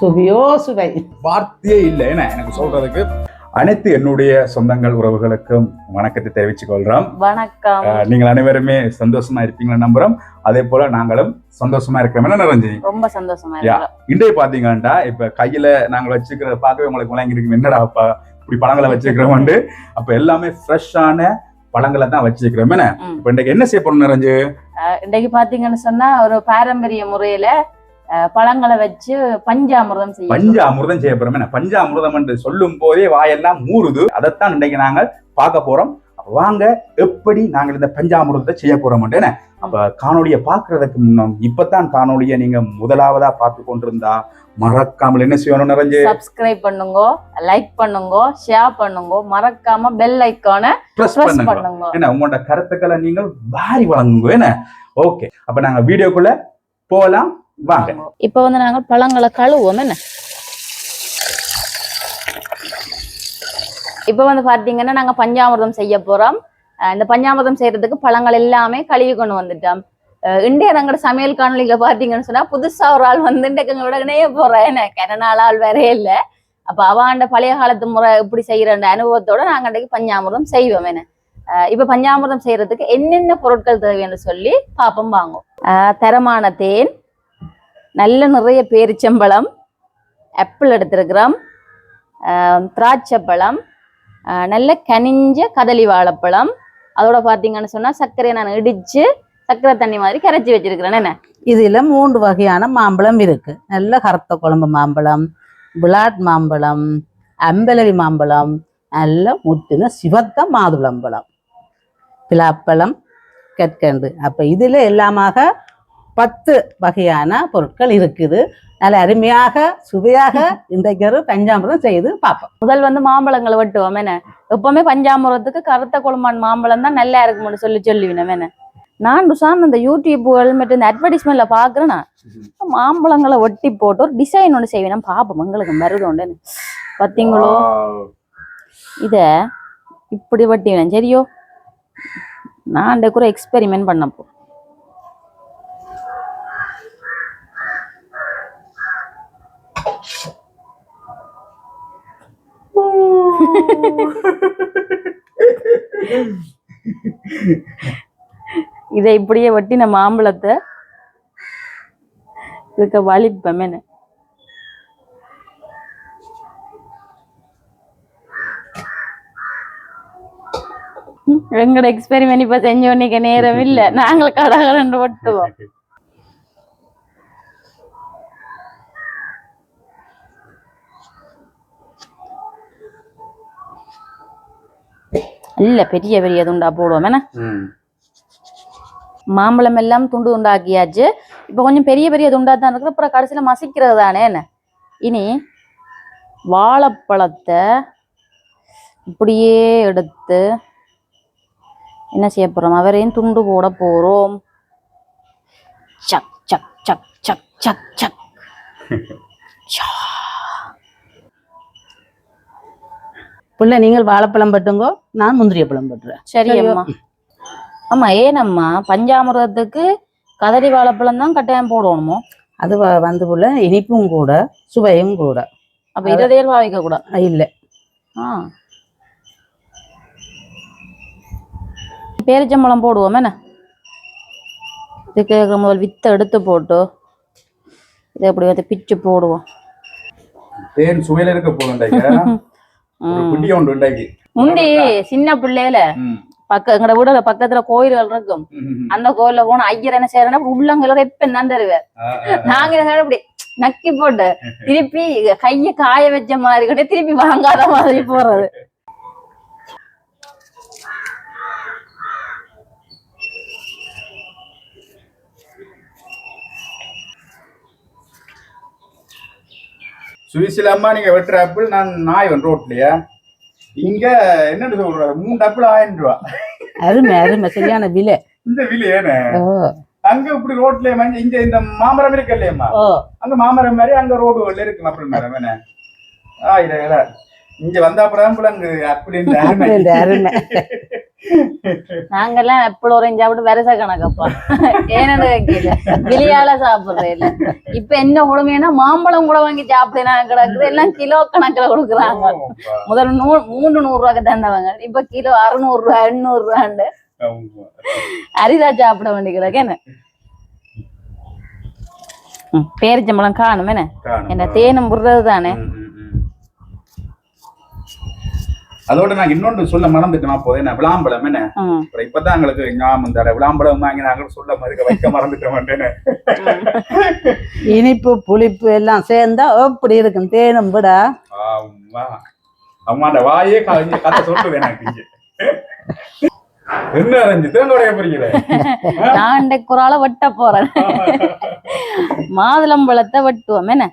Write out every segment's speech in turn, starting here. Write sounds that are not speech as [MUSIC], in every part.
சுவையோ சுவை வார்த்தையே இல்லை என்ன எனக்கு சொல்றதுக்கு அனைத்து என்னுடைய சொந்தங்கள் உறவுகளுக்கும் வணக்கத்தை தெரிவித்துக் கொள்றோம். வணக்கம். நீங்கள் அனைவருமே சந்தோஷமா இருப்பீங்களா நம்புறோம். அதே போல நாங்களும் சந்தோஷமா இருக்கிறோம் நிரஞ்சனி. ரொம்ப சந்தோஷமா இன்றைய பாத்தீங்கன்னா இப்ப கையில நாங்க வச்சிருக்கிறத பார்க்கவே உங்களுக்கு முழங்கி இருக்கு என்னடா அப்பா இப்படி பழங்களை வச்சிருக்கிறோம் அப்ப எல்லாமே ஃப்ரெஷ்ஷான பழங்களை தான் வச்சிருக்கிறோம் என்ன. இப்ப இன்னைக்கு என்ன செய்ய போறோம் நிறைஞ்சு இன்னைக்கு பாத்தீங்கன்னு சொன்னா ஒரு பாரம்பரிய முறையில பழங்களை வச்சு பஞ்சாமிர்தம் செய்ய பஞ்ச அமிர்தம் செய்ய போறோம். என்ன? பஞ்ச அமிர்தம் என்று சொல்லும் போதே வாயெல்லாம் மூறுது அதைத்தான் இன்னைக்கு நாங்கள் பார்க்க போறோம். வாங்க எப்படி நாங்கள் இந்த பஞ்சாமிர்தத்தை செய்ய போறோம் என்ன? அப்ப காணொளியை பார்க்கறதுக்கு முன்னம் இப்பதான் காணொளியை நீங்க முதலாவதா பார்த்து கொண்டிருந்தா மறக்காமல் என்ன செய்யணும் நிறைஞ்சு சப்ஸ்கிரைப் பண்ணுங்க லைக் பண்ணுங்க ஷேர் பண்ணுங்க மறக்காம பெல் ஐக்கான ப்ரெஸ் பண்ணுங்க. என்ன? உங்களோட கருத்துக்களை நீங்கள் வாரி வழங்குங்க என்ன? ஓகே அப்ப நாங்க வீடியோக்குள்ள போகலாம். வாங்க. இப்ப வந்து நாங்க பழங்களை கழுவோம் என்ன? இப்ப வந்து பாத்தீங்கன்னா நாங்க பஞ்சாமிர்தம் செய்ய போறோம். இந்த பஞ்சாமிர்தம் செய்யறதுக்கு பழங்கள் எல்லாமே கழுவி கொண்டு வந்துட்டோம். அஹ் இன்றைய சமையல் காணொலியில பாத்தீங்கன்னு சொன்னா புதுசா ஒரு ஆள் வந்து எங்களோட இணைய போறேன் என்ன கரநாள் ஆள் வேறே இல்ல. அப்ப அவாண்ட பழைய காலத்து முறை இப்படி செய்யற அனுபவத்தோட நாங்க அன்றைக்கு பஞ்சாமிர்தம் செய்வோம் என்ன? இப்ப பஞ்சாமிர்தம் செய்யறதுக்கு என்னென்ன பொருட்கள் தேவைன்னு சொல்லி பாப்போம் வாங்கும் தரமான தேன் நல்ல நிறைய பேரிச்சம்பழம் ஆப்பிள் எடுத்திருக்கிறோம். திராட்சை திராட்சைப்பழம் நல்ல கனிஞ்ச கதலி வாழைப்பழம். அதோட பார்த்தீங்கன்னு சொன்னால் சர்க்கரையை நான் இடித்து சர்க்கரை தண்ணி மாதிரி கரைச்சி வச்சிருக்கிறேன். என்ன? இதில் மூன்று வகையான மாம்பழம் இருக்குது நல்ல கருத்த குழம்பு மாம்பழம் விளாட் மாம்பழம் அம்பலரி மாம்பழம் நல்ல முத்தின சிவத்த மாதுளம்பழம். பிலாப்பழம் கற்கண்டு. அப்போ இதில் எல்லாமாக பத்து வகையான பொருட்கள் இருக்குது. நல்ல அருமையாக சுவையாக இன்றைக்கு ஒரு பஞ்சாமிரம் செய்து பார்ப்போம். முதல் வந்து மாம்பழங்களை வெட்டுவோம் என்ன? எப்பவுமே பஞ்சாமிரத்துக்கு கருத்த குழம்பான் மாம்பழம் தான் நல்லா இருக்கும்னு சொல்லி சொல்லுவினோம் என்ன? நான் ருசான் இந்த யூடியூப்புகள் மற்றும் இந்த அட்வர்டைஸ்மெண்ட்ல பாக்குறேன் நான் மாம்பழங்களை ஒட்டி போட்டு ஒரு டிசைன் ஒன்று செய்வேன். பாப்போம் எங்களுக்கு மருது உண்டு பார்த்தீங்களோ இத இப்படி வட்டினேன். சரியோ? நான் கூட எக்ஸ்பெரிமெண்ட் பண்ணப்போ. [LAUGHS] இதை இப்படியே வட்டின மாம்பழத்தை இதுக்கு வலிப்பேன் எங்களோட எக்ஸ்பெரிமெண்ட் இப்ப செஞ்சோன்னிக்க நேரம் இல்ல. நாங்கள் கடகரண்டு ஒட்டுவோம் இல்ல பெரிய பெரிய துண்டா போடுவோம். என்ன. மாம்பழம் எல்லாம் துண்டு துண்டாக்கியாச்சு. இப்போ கொஞ்சம் பெரிய பெரிய துண்டா தான் இருக்குது. அப்புறம் கடைசியில மசிக்கிறது தானே என்ன? இனி வாழைப்பழத்தை இப்படியே எடுத்து என்ன செய்ய போறோம்? அவரையும் துண்டு போட போறோம். சக் சக் சக் சக் சக் சக். [LAUGHS] பிள்ளை நீங்கள் வாழைப்பழம் பட்டுங்கோ நான் முந்திரிய பழம் பட்டுறேன். சரி? அம்மா. ஆமா ஏனம்மா பஞ்சாமிரதத்துக்கு கதலி வாழைப்பழம் தான் கட்டாயம் போடணுமோ? அது வ- வந்து புள்ள இனிப்பும் கூட சுவையும் கூட. அப்ப இருதயம் பாவிக்க கூடாது இல்லை. ஆ. பேரிச்சம்பழம் போடுவோம் என்ன? இதுக்கு முதல் வித்தை எடுத்து போட்டு இதை அப்படி வந்து பிச்சு போடுவோம். தேன் சுவையில இருக்க போதும் [LAUGHS] முந்தி சின்ன பிள்ளையில. பக்க எங்கட வீடுல பக்கத்துல கோயில்கள் இருக்கும். அந்த கோயில்ல போன ஐயர் என்ன செய்யறேன்னா உள்ளங்களை எப்ப ஆ, ஆ. நாங்க இப்படி நக்கி போட்டு [LAUGHS] திருப்பி கைய காய வச்ச மாதிரி கூட திருப்பி வாங்காத மாதிரி போறது. சுவிஸ்ல அம்மா நீங்க வெட்டுற ஆப்பிள் நான் நாய் வந்து ரோட்லயா? இங்க என்னன்னு சொல்ற? மூணு ஆப்பிள் ஆயிரம் ரூபா. அருமை அருமை. சரியான விலை. இந்த விலை ஏன? அங்க இப்படி ரோட்ல இங்க இந்த மாமரம் இருக்கு இல்லையம்மா? அங்க மாமரம் மாதிரி அங்க ரோடு இருக்கு அப்புறம் மேடம் என்ன? ஆயிரம் இங்க வந்த அப்புறம் அங்க அப்படி அருமை. நாங்கெல்லாம் எப்பளும் ஒரு சாப்பிட்டு வருஷ கணக்கப்பா ஏன்னு வைக்கல வெளியால சாப்பிடுறேன் இல்ல. இப்ப என்ன கொடுமைன்னா மாம்பழம் கூட வாங்கி சாப்பிடுனா கிடக்குது. எல்லாம் கிலோ கணக்குல கொடுக்குறாங்க. முதல்ல நூ மூணு நூறு ரூபாய்க்கு தந்தவங்க. இப்ப கிலோ அறுநூறு ரூபாய் எண்ணூறு ரூபாண்டு. அரிதா சாப்பிட வேண்டி கிடக்கு என்ன பேரிச்சம்பழம் காணும் என்ன. என்ன தேனும் புடுறது தானே ம், ம், ம். அதோட நான் இன்னொன்று சொல்ல மறந்துட்டேன். அப்போ என்ன விளாம்பழம் என்ன? இப்பதான் எங்களுக்கு ஞாபகம் தர விளாம்பழம் வாங்கி நாங்கள் சொல்ல மாதிரி வைக்க மறந்துட்டோம் இனிப்பு புளிப்பு எல்லாம் சேர்ந்தா எப்படி இருக்கும்? தேனும் விட. ஆமா அம்மாண்ட வாயே கலைஞ்சு கதை சொல்லுது எனக்கு. என்ன நான் குறால வெட்ட போறேன். மாதுளம்பழத்தை வெட்டுவோம். என்ன?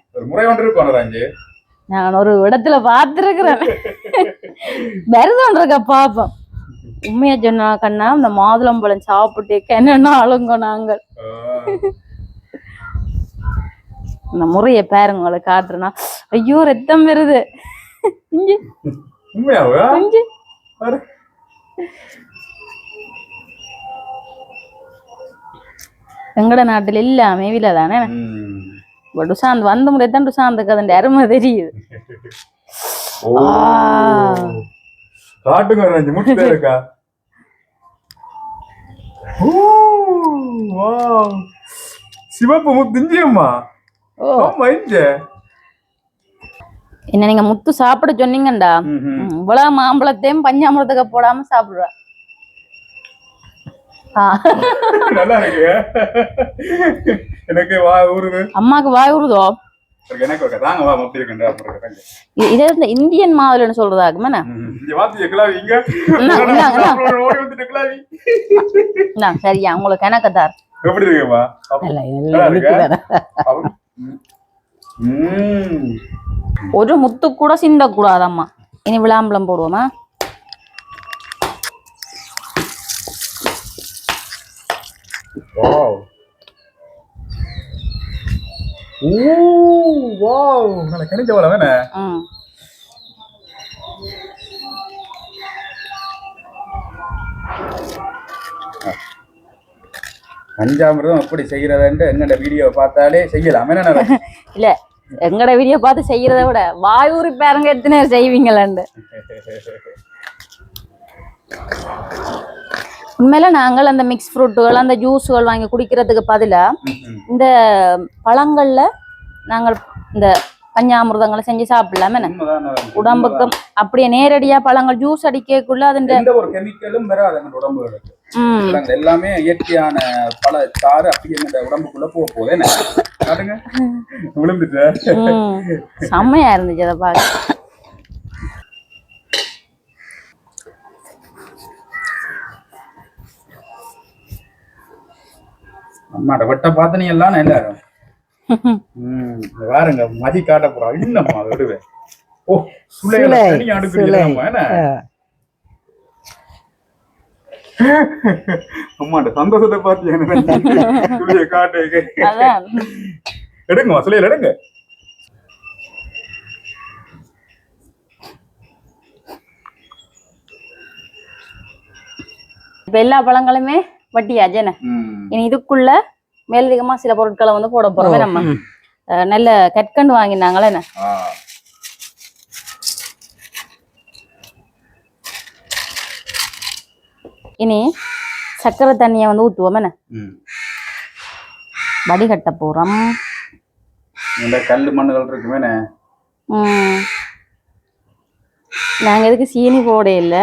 நான் ஒரு இடத்துல பார்த்துருக்கிறேன். வருதோன்றக்க பாப்போம். உண்மையா சொன்னா கண்ணா இந்த மாதுளம்பழம் சாப்பிட்டு என்னென்ன அழுங்க நாங்கள். இந்த முறைய பாருங்க உங்களுக்கு காட்டுறேன்னா. ஐயோ ரத்தம் வருது. பாரு. எங்கட நாட்டுல எல்லாமே விலை தானே ம். டுசாந்த் வந்த முறை தான் டுசாந்துக்கு அதன் அருமை தெரியுது. காட்டுங்க அரைஞ்சு முட்டை இருக்கா? சிவப்பு முத்திஞ்சியம்மா ஆமா இங்க என்ன நீங்க முத்து சாப்பிட சொன்னீங்கண்டா? இவ்வளவு மாம்பழத்தையும் பஞ்சாமிரத்துக்கு போடாம சாப்பிடுறா. நல்லா இருக்கு எனக்கு வா ஊருது அம்மாக்கு வாய். இ- இதே இந்த இந்தியன் மாதுளன்னு சொல்றதாக்குமே சரியா உங்களுக்கு எனக்கு தார். எப்படி இருக்குமா? அப்ப- நல்லா நல்லா நல்லா இருக்கா? இனிப்பு வேற. அப்ப- ம். ஒரு முத்து கூட சிந்தக்கூடாதம்மா இனி விளாம்பழம் போடுவோமா? ஓ வாவ் நல்ல கணிஞ்ச வர வேணே பஞ்சாமிரதம் எப்படி செய்யறதுன்ட்டு எங்கட வீடியோ பார்த்தாலே செய்யலாம். என்ன [LAUGHS] இல்ல எங்கட வீடியோ பார்த்து செய்யறத விட வாய் ஊறி பாருங்க எத்தனை செய்வீங்களாண்டு. [LAUGHS] உண்மையில நாங்கள் அந்த மிக்ஸ் ஃப்ரூட்டுகள் அந்த ஜூஸுகள் வாங்கி குடிக்கிறதுக்கு பதிலா இந்த பழங்கள்ல நாங்கள் இந்த பஞ்சாமிர்தங்களை செஞ்சு சாப்பிடலாம் என்ன? உடம்புக்கு அப்படியே நேரடியா பழங்கள் ஜூஸ் அடிக்கக்குள்ள ஒரு கெமிக்கலும் வராது உடம்புகளுக்கு. நாங்க எல்லாமே இயற்கையான பல சாறு அப்படியே உடம்புக்குள்ள போக ம். செம்மையா இருந்துச்சு அதை பார்க்க. அம்மாட்ட வெட்ட பார்த்தனி எல்லாம் எல்லாரும் [LAUGHS] பாருங்க மதி காட்ட போறோம் இன்னம்மா விடுவேன் ஓ சுளை அடுக்குறீங்க என்ன? [LAUGHS] அம்மாட்ட சந்தோஷத்தை பார்த்து காட்டு. எடுங்க சுளையில எடுங்க. இப்ப எல்லா பழங்களுமே? வட்டியாச்சு என்ன இனி இதுக்குள்ள மேலதிகமா சில பொருட்களை வந்து போட போறோமே நம்ம. நல்ல கற்கண்டு வாங்கினாங்களே என்ன? இனி சக்கரை தண்ணியை வந்து ஊத்துவோம் என்ன? வடிகட்ட போறோம். இந்த கல்லு மண்ணுகள் இருக்குமே ம். நாங்க எதுக்கு சீனி போட இல்ல?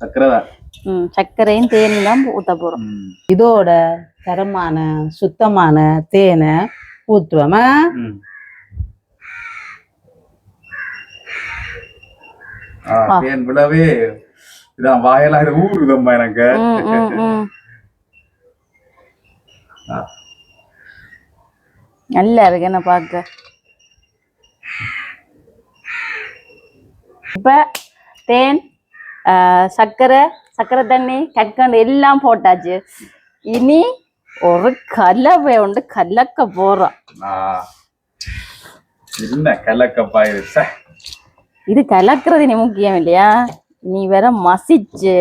சக்கரை தான். சர்க்கரையும் தேனும் தான் ஊத்த போறோம். இதோட தரமான சுத்தமான தேனை ஊத்துவோமா. ம். ஆ, தேன் விழவே இதான் வாயெல்லாம் ஊறுதம்மா எனக்கு. நல்லா இருக்கு என்ன பார்க்க. இப்ப தேன் சர்க்கரை சர்க்கரை தண்ணி கற்கண்டு எல்லாம் போட்டாச்சு. இனி ஒரு கலவை உண்டு கலக்க போறோம். ஆ. என்ன கலக்கப்பா இது கலக்கிறது இனி முக்கியம் இல்லையா? நீ வேற மசிச்சு.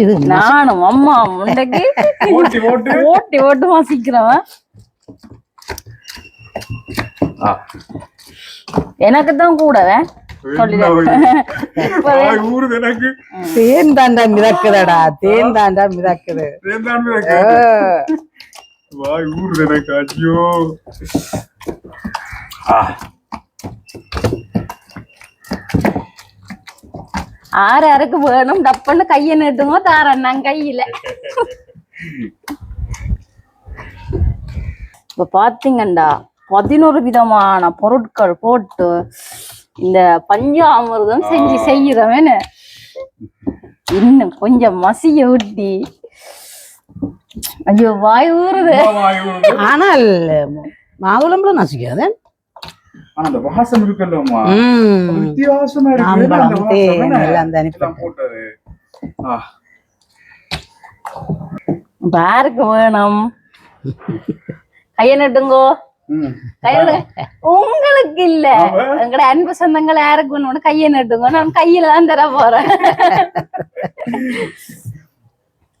இது நானும் அம்மா முண்டைக்கு ஓட்டி ஓட்டு மசிக்கிறவன். எனக்கு தான் கூடவே தேன் தாண்டா மிதக்குதடா. தேன் தாண்டா மிதக்குது. வாய் ஊறுது எனக்கு. ஐயோ. ஆ. ஆறு யாருக்கு வேணும். டப்புன்னு கையை நீட்டுங்க தாரேன் நான் கையில. [LAUGHS] இப்ப பாத்தீங்கண்டா. பதினோரு விதமான பொருட்கள் போட்டு இந்த பஞ்சாமிர்தம் செஞ்சு செய்யறவன்னு இன்னும் கொஞ்சம் மசிய ஊட்டி. ஐயோ வாய் ஊறுது. ஆனால் மாதுளம்பழம் நசிக்காது. அந்த வாசம் இருக்குல்லம்மா. வித்தியாசமா இருக்கு. யாருக்கு வேணும். கையை நட்டுங்கோ. [LAUGHS] உங்களுக்கு இல்ல. எங்கட அன்பு சொந்தங்கள் யாருக்கு கையை நட்டுங்க நான் கையில தான் தர போறேன்.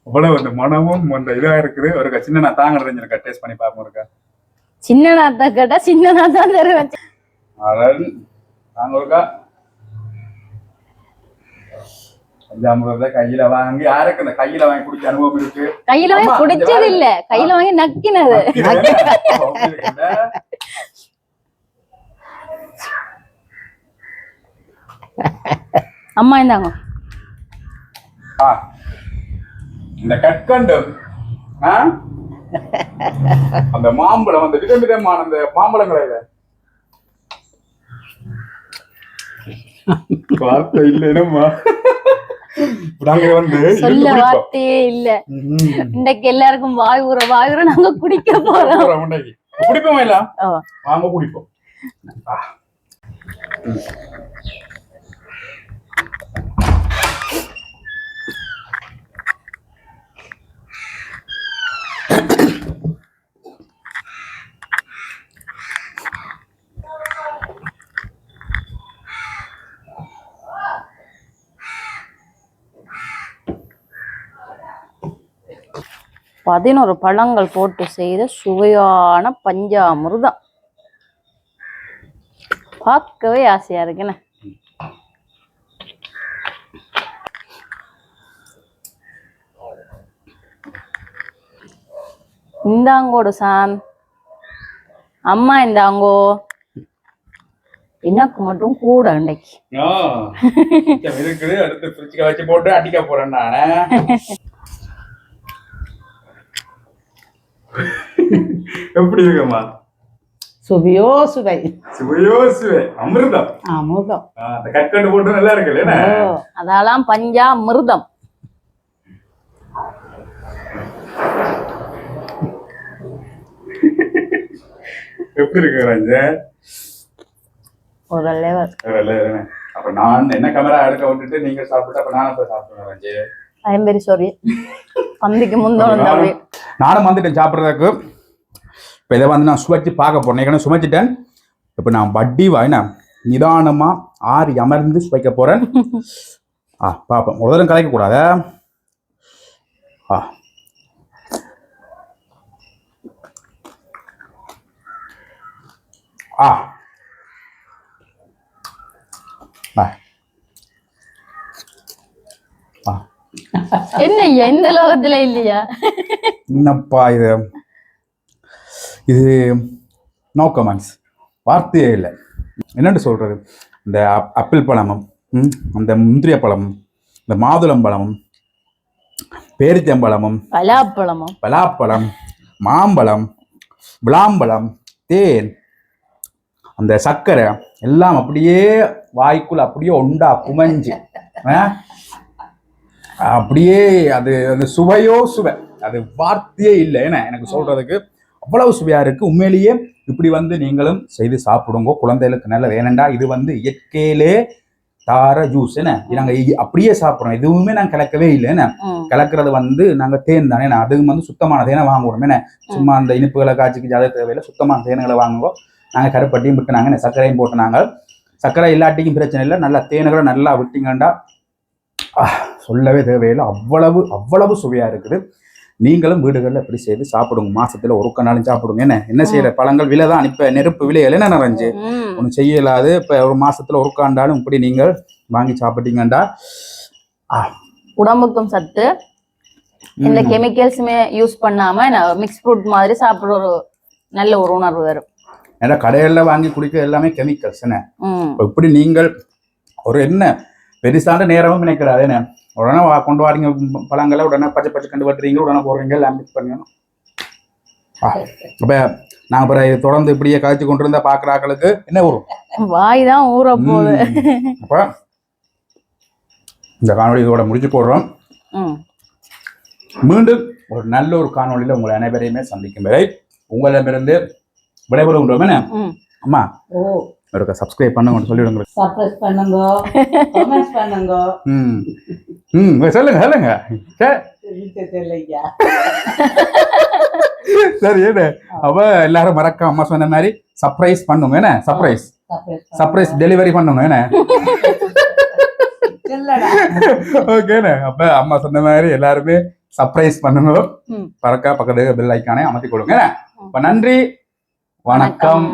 அவ்வளவு அந்த மனமும் அந்த இதா இருக்குது. ஒரு சின்ன நான் தாங்க இருக்கா டேஸ்ட் பண்ணி பார்ப்போம் இருக்கா? சின்ன நாத்த கேட்டா சின்ன நாத்தான் தருவேன். நாங்க ஒருக்கா கையில வாங்கி யாருக்கு கையில வாங்கி குடிச்ச அனுபவம் இருக்கு? கையில வாங்கி குடிச்சது இல்ல கையில வாங்கி நக்கினது. அம்மா இந்தாங்க. இந்த கற்கண்டு ஆ? அந்த மாம்பழம் அந்த விதம் விதமான அந்த மாம்பழங்களை. வார்த்தை இல்லைனம்மா. நாங்க வந்து சொல்ல. வார்த்தையே இல்ல. இன்னைக்கு எல்லாருக்கும் வாய் ஊற வாய் ஊற நாங்க குடிக்க போறோம். குடிப்போமா இல்ல வாங்க குடிப்போம் பதினோரு பழங்கள் போட்டு செய்த சுவையான பஞ்சாமிர்தம். பார்க்கவே ஆசையா இருக்குண்ணே இந்தாங்கோடு சான் அம்மா இந்தாங்கோ. எனக்கு மட்டும் கூட அன்னைக்கு. அடுத்து போறேன் நானு. [LAUGHS] எப்படி இருக்குமா? சுவையோ சுவை சுவையோ சுவை அமிர்தம். அந்த கற்கண்டு போட்டு நல்லா இருக்கு ஓ, அதெல்லாம் பஞ்சாமிர்தம் எப்படி இருக்கு ரஞ்ச? ஒரு லெவல். அப்ப நான் என்ன கேமரா எடுக்க விட்டுட்டு நீங்க சாப்பிட்டு அப்ப நானும் போய் சாப்பிடுறேன் Ranju. I am very sorry பந்திக்கு முந்தோணும் தம்பி நானும் வந்துட்டேன் சாப்பிட்றதுக்கு. இப்போ இதை வந்து நான் சுவைச்சு பார்க்க போகிறேன் ஏற்கனவே சுமைச்சிட்டேன் இப்போ நான் வட்டி வாங்கினா நிதானமாக ஆறி அமர்ந்து சுவைக்க போகிறேன் ஆ பார்ப்போம். ஒரு தரம் கலைக்கக்கூடாத ஆ. ஆ. என்ன இந்த லோகத்துல இல்லையா? என்னப்பா இது? இது நோ கமெண்ட்ஸ் வார்த்தையே இல்லை. என்னன்னு சொல்றது? இந்த அப்- ஆப்பிள் பழமும் அந்த முந்திரிய பழமும் இந்த மாதுளம் பழமும் பேரிச்சம்பழமும் பலாப்பழமும். பலாப்பழம் மாம்பழம் விளாம்பழம் தேன் அந்த சர்க்கரை எல்லாம் அப்படியே வாய்க்குள்ள அப்படியே உண்டா குமைஞ்சு? அப்படியே அது அந்த சுவையோ சுவை. அது வார்த்தையே இல்லை. என்ன எனக்கு சொல்றதுக்கு அவ்வளவு சுவையா இருக்கு. உண்மையிலேயே இப்படி வந்து நீங்களும் செய்து சாப்பிடுங்க. குழந்தைகளுக்கு நல்லது ஏனண்டா இது வந்து இயற்கையிலே தார ஜூஸ் என்ன? நாங்க இ- அப்படியே சாப்பிடுறோம். எதுவுமே நாங்க கலக்கவே இல்லை. என்ன. கலக்கிறது வந்து நாங்க தேன் தானே. அதுவும் வந்து சுத்தமான தேனை வாங்குவோம் என்ன? சும்மா அந்த இனிப்புகளை காய்ச்சிக்கு அதை தேவையில்லை. சுத்தமான தேனுகளை வாங்குவோம் நாங்கள் கருப்பட்டியும் விட்டுனாங்க. சர்க்கரையும் போட்டுனாங்க. சர்க்கரை இல்லாட்டிக்கும் பிரச்சனை இல்லை. நல்லா தேனுகளை நல்லா விட்டீங்கண்டா. சொல்லவே தேவையில்லை. அவ்வளவு அவ்வளவு சுவையா இருக்குது. நீங்களும் வீடுகளில் எப்படி செய்து சாப்பிடுங்க. மாசத்துல ஒரு நாளும் சாப்பிடுங்க. என்ன? என்ன செய்யற பழங்கள் விலை தான் இப்ப நெருப்பு விலைகள் என்ன நிறைஞ்சு. ஒன்றும் செய்ய இயலாது இப்போ ஒரு மாசத்துல ஒரு காண்டாலும் இப்படி நீங்கள் வாங்கி சாப்பிட்டீங்கண்டா? உடம்புக்கும் சத்து. இந்த கெமிக்கல்ஸுமே யூஸ் பண்ணாம மிக்ஸ் ஃப்ரூட் மாதிரி சாப்பிடுற ஒரு நல்ல ஒரு உணர்வு வரும். ஏன்னா கடைகளில் வாங்கி குடிக்க எல்லாமே கெமிக்கல்ஸ் என்ன? இப்படி நீங்கள் ஒரு என்ன? பெருசான நேரமும் நினைக்கிறாது என்ன? உடனே வா- கொண்டு வாரீங்க பழங்களை உடனே பச்சை பச்சை கண்டு வெட்டுறீங்க உடனே போடுறீங்க எல்லாம் மிக்ஸ் பண்ணணும் அப்போ நாங்கள் அப்புறம் இது தொடர்ந்து இப்படியே காய்ச்சி கொண்டு இருந்தா பார்க்குற ஆட்களுக்கு என்ன வரும் வாய் தான் ஊற போகுது. அப்போ இந்த காணொளி இதோட முடிச்சு போடுறோம். ம். மீண்டும் ஒரு நல்ல ஒரு காணொளியில் உங்களை அனைவரையுமே சந்திக்கும் வரை உங்களிடமிருந்து விடைபெறுகின்றோம் என்ன? ம். அம்மா ஓ. ஒரு சப்ஸ்கிரைப் பண்ணுங்கன்னு சொல்லிவிடுங்க சர்ப்ரைஸ் பண்ணுங்க. கமெண்ட்ஸ் பண்ணுங்க. ம். ம் சொல்லுங்க சொல்லுங்க. சரி என்ன அப்ப எல்லாரும் மறக்க அம்மா சொன்ன மாதிரி சர்ப்ரைஸ் பண்ணுங்க என்ன? சர்ப்ரைஸ் சர்ப்ரைஸ் டெலிவரி பண்ணுங்க என்ன? ஓகேண்ணே அப்ப அம்மா சொன்ன மாதிரி எல்லாருமே சர்ப்ரைஸ் பண்ணுங்க. ம். பறக்க பக்கத்து பெல் ஐக்கானே அமர்த்தி கொடுங்க நன்றி. வணக்கம்.